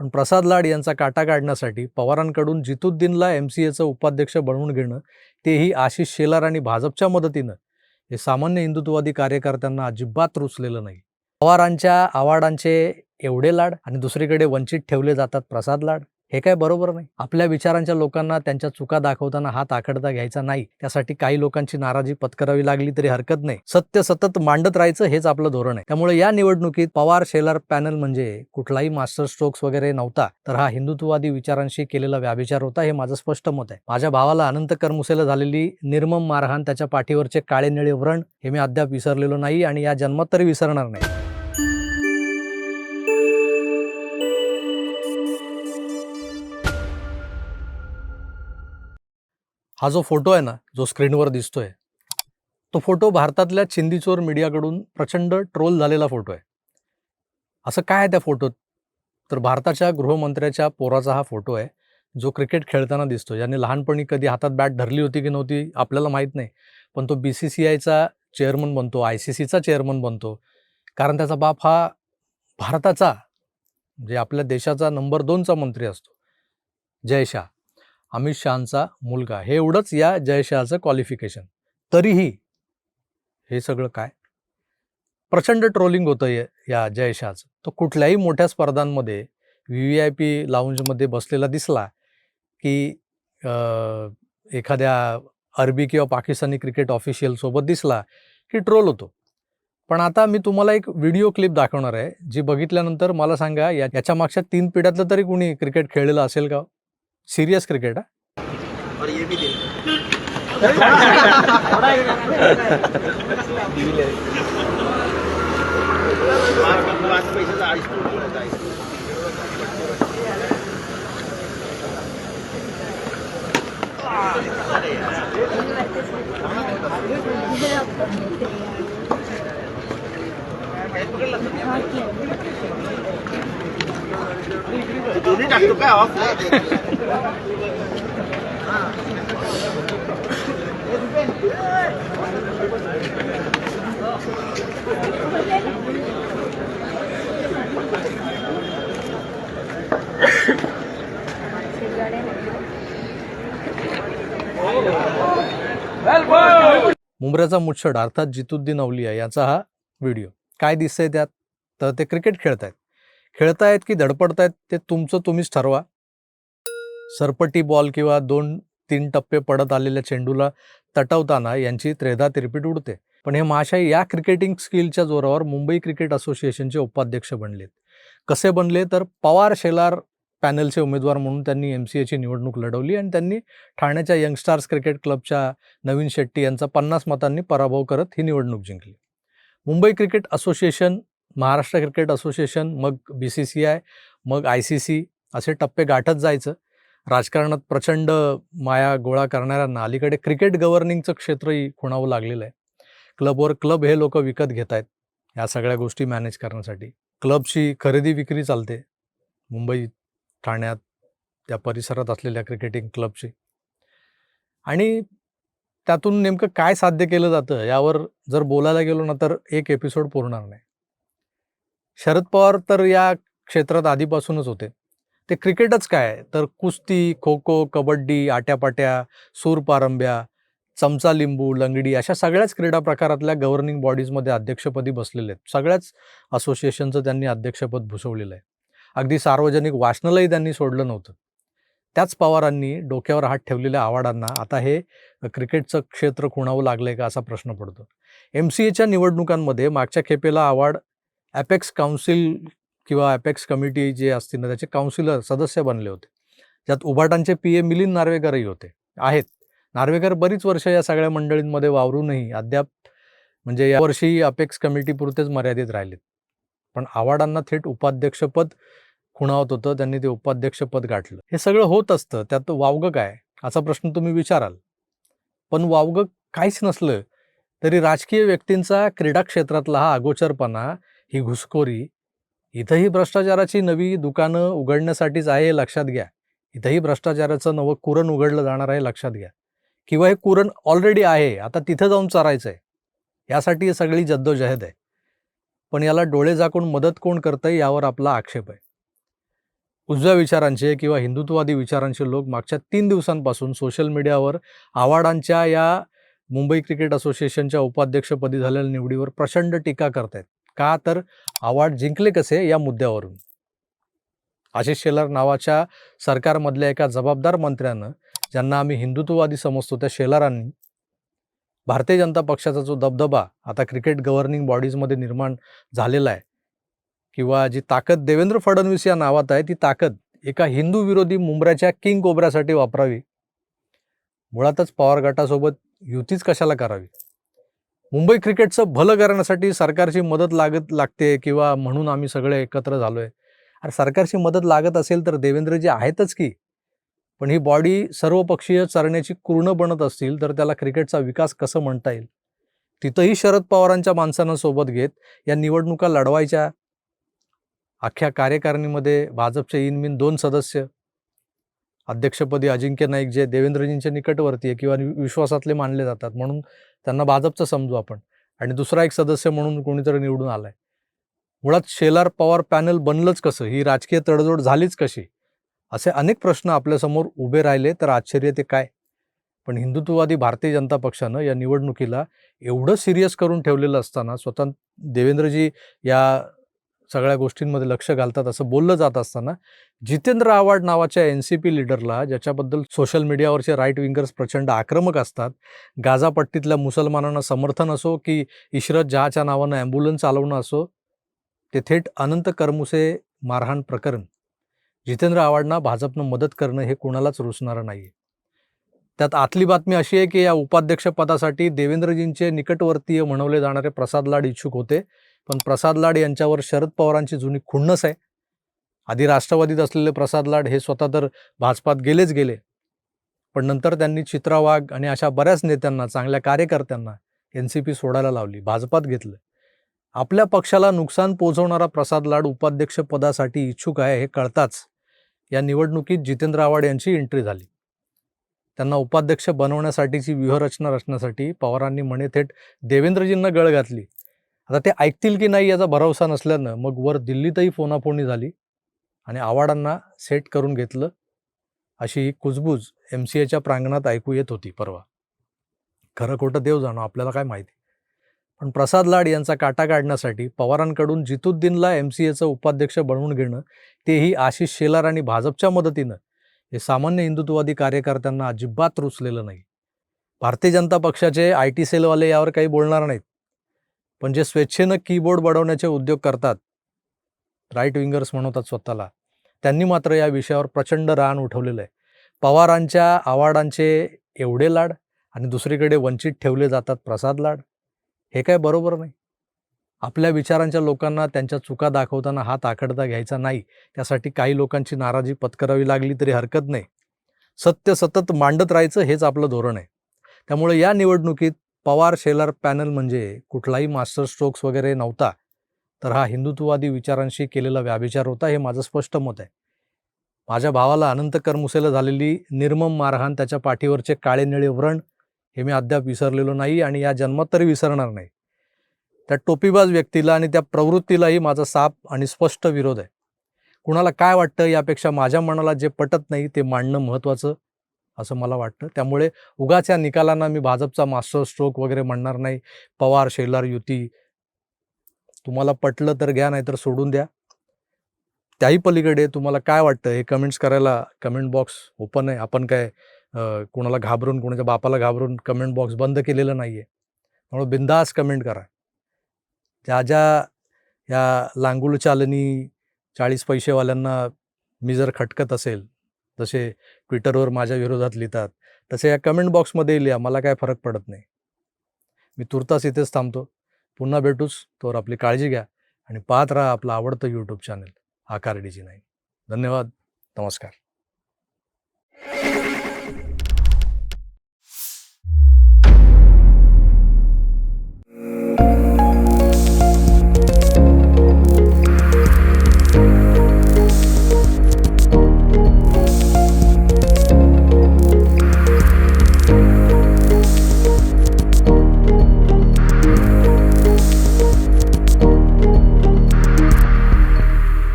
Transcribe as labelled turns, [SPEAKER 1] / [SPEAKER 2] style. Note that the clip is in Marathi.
[SPEAKER 1] पण प्रसाद लाड यांचा काटा काढण्यासाठी पवारांकडून जितुद्दीनला एम सी एचं उपाध्यक्ष बनवून घेणं तेही आशिष शेलार आणि भाजपच्या मदतीनं. हे सामान्य हिंदुत्ववादी कार्यकर्त्यांना अजिबात रुचलेलं नाही. पवारांच्या आवाडांचे एवढे लाड आणि दुसरीकडे वंचित ठेवले जातात प्रसाद लाड. हे काय बरोबर नाही. आपल्या विचारांच्या लोकांना त्यांच्या चुका दाखवताना हात आखडता घ्यायचा नाही. त्यासाठी काही लोकांची नाराजी पत्करावी लागली तरी हरकत नाही. सत्य सतत मांडत राहायचं हेच आपलं धोरण आहे. त्यामुळे या निवडणुकीत पवार शेलार पॅनल म्हणजे कुठलाही मास्टर स्ट्रोक्स वगैरे नव्हता तर हा हिंदुत्ववादी विचारांशी केलेला व्याभिचार होता हे माझं स्पष्ट मत आहे. माझ्या भावाला अनंत करमुसेला झालेली निर्मम मारहाण त्याच्या पाठीवरचे काळे निळे व्रण हे मी अद्याप विसरलेलो नाही आणि या जन्मात तरी विसरणार नाही. हा जो फोटो आहे ना जो स्क्रीनवर दिसतोय तो फोटो भारतातल्या चिंदीचोर मीडियाकडून प्रचंड ट्रोल झालेला फोटो आहे. असं काय आहे त्या फोटोत? तर भारताच्या गृहमंत्र्याच्या पोराचा हा फोटो आहे जो क्रिकेट खेळताना दिसतो. ज्याने लहानपणी कधी हातात बॅट धरली होती की नव्हती आपल्याला माहीत नाही. पण तो बी सी सी आयचा चेअरमन बनतो आय सी सीचा चेअरमन बनतो. कारण त्याचा बाप हा भारताचा म्हणजे आपल्या देशाचा नंबर दोनचा मंत्री असतो. जय शाह. अमित शहांचा मुलगा. हे एवढंच या जयशहाचं क्वालिफिकेशन तरीही हे सगळं काय? प्रचंड ट्रोलिंग होतं या- जयशहाचं. तो कुठल्याही मोठ्या स्पर्धांमध्ये व्ही व्ही आय पी लाऊंजमध्ये बसलेला दिसला की एखाद्या अरबी किंवा पाकिस्तानी क्रिकेट ऑफिशियलसोबत दिसला की ट्रोल होतो. पण आता मी तुम्हाला एक व्हिडिओ क्लिप दाखवणार आहे जी बघितल्यानंतर मला सांगा या याच्या मागच्या तीन पिढ्यातलं तरी कुणी क्रिकेट खेळलेलं असेल का? सिरियस क्रिकेट हा?
[SPEAKER 2] और ये भी दोन्ही टाकतो काय ऑफ
[SPEAKER 1] मुंबऱ्याचा मुच्छड अर्थात जितुद्दीन अवलिया याचा हा व्हिडिओ. काय दिसतंय त्यात? तर ते क्रिकेट खेळतायत. खेळतायत की धडपडतायत ते तुमचं तुम्हीच ठरवा. सरपटी बॉल किंवा दोन तीन टप्पे पडत आलेल्या चेंडूला तटवताना यांची त्रेधा तिरपीट उडते. पण हे महाशय या क्रिकेटिंग स्किलच्या जोरावर मुंबई क्रिकेट असोसिएशनचे उपाध्यक्ष बनलेत. कसे बनले? तर पवार शेलार पॅनलचे उमेदवार म्हणून त्यांनी एम सी एची निवडणूक लढवली आणि त्यांनी ठाण्याच्या यंगस्टार्स क्रिकेट क्लबच्या नवीन शेट्टी यांचा पन्नास मतांनी पराभव करत ही निवडणूक जिंकली. Mumbai cricket association Maharashtra cricket association मग बी सी सी आय मग आय सी सी असे टप्पे गाठत जायचं. राजकारणात प्रचंड माया गोळा करणाऱ्यांना अलीकडे क्रिकेट गव्हर्निंगचं क्षेत्रही खुणावं लागलेलं आहे. क्लबवर क्लब हे लोक विकत घेत आहेत या सगळ्या गोष्टी मॅनेज करण्यासाठी. क्लबची खरेदी विक्री चालते. मुंबई ठाण्यात त्या परिसरात असलेल्या क्रिकेटिंग क्लबची. आणि त्यातून नेमकं काय साध्य केलं जातं यावर जर बोलायला गेलो ना तर एक एपिसोड पुरणार नाही. शरद पवार तर या क्षेत्रात आधीपासूनच होते. ते क्रिकेटच काय तर कुस्ती खो खो कबड्डी आट्यापाट्या सूरपारंब्या चमचा लिंबू लंगडी अशा सगळ्याच क्रीडा प्रकारातल्या गव्हर्निंग बॉडीजमध्ये अध्यक्षपदी बसलेले आहेत. सगळ्याच असोसिएशनचं त्यांनी अध्यक्षपद भूषवलेलं आहे. अगदी सार्वजनिक वाचनालयही त्यांनी सोडलं नव्हतं. त्याच पवारांनी डोक्यावर हात ठेवलेल्या आवाडांना आता हे क्रिकेटचं क्षेत्र खुणावं लागलंय का असा प्रश्न पडतो. एम सी एच्या निवडणुकांमध्ये मागच्या खेपेला आवाड ॲपेक्स काउन्सिल किंवा ॲपेक्स कमिटी जे असतील ना त्याचे काउन्सिलर सदस्य बनले होते. ज्यात उभाटांचे पी ए मिलिंद नार्वेकरही होते. आहेत. नार्वेकर बरीच वर्ष या सगळ्या मंडळींमध्ये वावरूनही अद्याप म्हणजे यावर्षी अपेक्स कमिटीपुरतेच मर्यादित राहिलेत. पण आव्हाडांना थेट उपाध्यक्षपद खुणावत होतं. त्यांनी ते उपाध्यक्षपद गाठलं. हे सगळं होत असतं. त्यात वावगं काय? असा प्रश्न तुम्ही विचाराल. पण वावगं काहीच नसलं तरी राजकीय व्यक्तींचा क्रीडा क्षेत्रातला हा अगोचरपणा ही घुसखोरी इथंही भ्रष्टाचाराची नवी दुकानं उघडण्यासाठीच आहे हे लक्षात घ्या. इथंही भ्रष्टाचाराचं नवं कुरण उघडलं जाणार आहे लक्षात घ्या. किंवा हे कुरण ऑलरेडी आहे आता तिथं जाऊन चारायचं आहे यासाठी सगळी जद्दोजहद आहे. पण याला डोळे झाकून मदत कोण करतंय यावर आपला आक्षेप आहे. उजव्या विचारांचे किंवा हिंदुत्ववादी विचारांचे लोक मागच्या तीन दिवसांपासून सोशल मीडियावर आव्हाडांच्या या मुंबई क्रिकेट असोसिएशनच्या उपाध्यक्षपदी झालेल्या निवडीवर प्रचंड टीका करत आहेत का तर आव्हाड जिंकले कसे या मुद्द्यावरून? आशिष शेलार नावाच्या सरकारमधल्या एका जबाबदार मंत्र्यानं ज्यांना आम्ही हिंदुत्ववादी समजतो त्या शेलारांनी भारतीय जनता पक्षाचा जो दबदबा आता क्रिकेट गव्हर्निंग बॉडीजमध्ये निर्माण झालेला आहे किंवा जी ताकद देवेंद्र फडणवीस या नावात आहे ती ताकद एका हिंदू विरोधी मुंबऱ्याच्या किंग कोबऱ्यासाठी वापरावी. मुळातच पवार गटासोबत युतीच कशाला करावी? मुंबई क्रिकेटचं भलं करण्यासाठी सरकारची मदत लागत लागते किंवा म्हणून आम्ही सगळे एकत्र झालोय. अरे सरकारची मदत लागत असेल तर देवेंद्रजी आहेतच की. पण ही बॉडी सर्वपक्षीय चरण्याची पूर्ण बनत असतील तर त्याला क्रिकेटचा विकास कसं म्हणता येईल? तिथंही शरद पवारांच्या माणसांना सोबत घेत या निवडणुका लढवायच्या. अख्ख्या कार्यकारिणीमध्ये भाजपचे इनमिन दोन सदस्य. अध्यक्षपदी अजिंक्य नाईक जे देवेंद्रजींच्या निकटवर्ती आहे किंवा विश्वासातले मानले जातात म्हणून त्यांना भाजपचं समजू आपण. आणि दुसरा एक सदस्य म्हणून कोणीतरी निवडून आलाय. मुळात शेलार पवार पॅनल बनलंच कसं? ही राजकीय तडजोड झालीच कशी? असे अनेक प्रश्न आपल्यासमोर उभे राहिले तर आश्चर्य ते काय? पण हिंदुत्ववादी भारतीय जनता पक्षानं या निवडणुकीला एवढं सिरियस करून ठेवलेलं असताना स्वतः देवेंद्रजी या सगळ्या गोष्टींमध्ये लक्ष घालतात असं बोललं जात असताना जितेंद्र आव्हाड नावाच्या एन सी पी लिडरला ज्याच्याबद्दल सोशल मीडियावरचे राईट विंगर्स प्रचंड आक्रमक असतात गाझापट्टीतल्या मुसलमानांना समर्थन असो की इशरत जहाच्या नावानं ॲम्ब्युलन्स चालवणं असो ते थेट अनंत करमुसे मारहाण प्रकरण. जितेंद्र आव्हाडना भाजपनं मदत करणं हे कोणालाच रुचणारं नाही आहे त्यात आतली बातमी अशी आहे की या उपाध्यक्षपदासाठी देवेंद्रजींचे निकटवर्तीय म्हणवले जाणारे प्रसाद लाड इच्छुक होते. पण प्रसाद लाड यांच्यावर शरद पवारांची जुनी खुन्नस आहे. आधी राष्ट्रवादीत असलेले प्रसाद लाड हे स्वतः तर भाजपात गेलेच गेले. पण नंतर त्यांनी चित्रा वाघ आणि अशा बऱ्याच नेत्यांना चांगल्या कार्यकर्त्यांना एन सी पी सोडायला लावली भाजपात घेतलं. आपल्या पक्षाला नुकसान पोहोचवणारा प्रसाद लाड उपाध्यक्षपदासाठी इच्छुक आहे हे कळताच या निवडणुकीत जितेंद्र आव्हाड यांची एंट्री झाली. त्यांना उपाध्यक्ष बनवण्यासाठीची व्यूहरचना रचण्यासाठी पवारांनी म्हणे थेट देवेंद्रजींना गळ घातली. आता ते ऐकतील की नाही याचा भरोसा नसल्यानं मग वर दिल्लीतही फोनाफोनी झाली आणि आव्हाडांना सेट करून घेतलं अशी कुजबूज एम सी एच्या प्रांगणात ऐकू येत होती परवा. खरं खोटं देव जाणो आपल्याला काय माहिती? पण प्रसाद लाड यांचा काटा काढण्यासाठी पवारांकडून जितुद्दीनला एम सी एचं उपाध्यक्ष बनवून घेणं तेही आशिष शेलार आणि भाजपच्या मदतीनं. हे सामान्य हिंदुत्ववादी कार्यकर्त्यांना अजिबात रुचलेलं नाही. भारतीय जनता पक्षाचे आय टी सेलवाले यावर काही बोलणार नाहीत. पण जे स्वेच्छेनं कीबोर्ड बडवण्याचे उद्योग करतात राईट विंगर्स म्हणवतात स्वतःला त्यांनी मात्र या विषयावर प्रचंड रान उठवलेलं आहे. पवारांच्या आवाडांचे एवढे लाड आणि दुसरीकडे वंचित ठेवले जातात प्रसाद लाड हे काय बरोबर नाही? आपल्या विचारांच्या लोकांना त्यांच्या चुका दाखवताना हात आखडता घ्यायचा नाही त्यासाठी काही लोकांची नाराजी पत्करावी लागली तरी हरकत नाही. सत्य सतत मांडत राहायचं हेच आपलं धोरण आहे. त्यामुळे या निवडणुकीत पवार शेलर पॅनल म्हणजे कुठलाही मास्टर स्ट्रोक्स वगैरे नव्हता तर हा हिंदुत्ववादी विचारांशी केलेला व्याभिचार होता हे माझं स्पष्ट मत आहे. माझ्या भावाला अनंत करमुसेला झालेली निर्मम मारहाण त्याच्या पाठीवरचे काळे निळे व्रण हे मी अद्याप विसरलेलो नाही आणि या जन्मात तरी विसरणार नाही. त्या टोपीबाज व्यक्तीला आणि त्या प्रवृत्तीलाही माझा साप आणि स्पष्ट विरोध आहे. कुणाला काय वाटतं यापेक्षा माझ्या मनाला जे पटत नाही ते मांडणं महत्त्वाचं असं मला वाटतं. त्यामुळे उगाच या निकालांना मी भाजपचा मास्टर स्ट्रोक वगैरे म्हणणार नाही. पवार शेलार युती. तुम्हाला पटलं तर घ्या नाहीतर सोडून द्या. त्याही पलीकडे तुम्हाला काय वाटतं? हे कमेंट्स करायला कमेंट बॉक्स ओपन आहे. आपण काय कोणाला घाबरून कोणाच्या बापाला घाबरून कमेंट बॉक्स बंद केलेलं नाही आहे त्यामुळे बिंदास कमेंट करा. ज्या ज्या या लांगुल चालनी चाळीस पैसेवाल्यांना मी जर खटकत असेल जसे ट्विटरवर माझ्या विरोधात लिहितात. तसे या कमेंट बॉक्समध्ये लिहा मला काय फरक पडत नाही. मी तुर्तास इथेच थांबतो. पुन्हा भेटूच तोवर आपली काळजी घ्या आणि पाहत राहा आपलं आवडतं यूट्यूब चॅनल आकार डीजी नाही धन्यवाद. नमस्कार.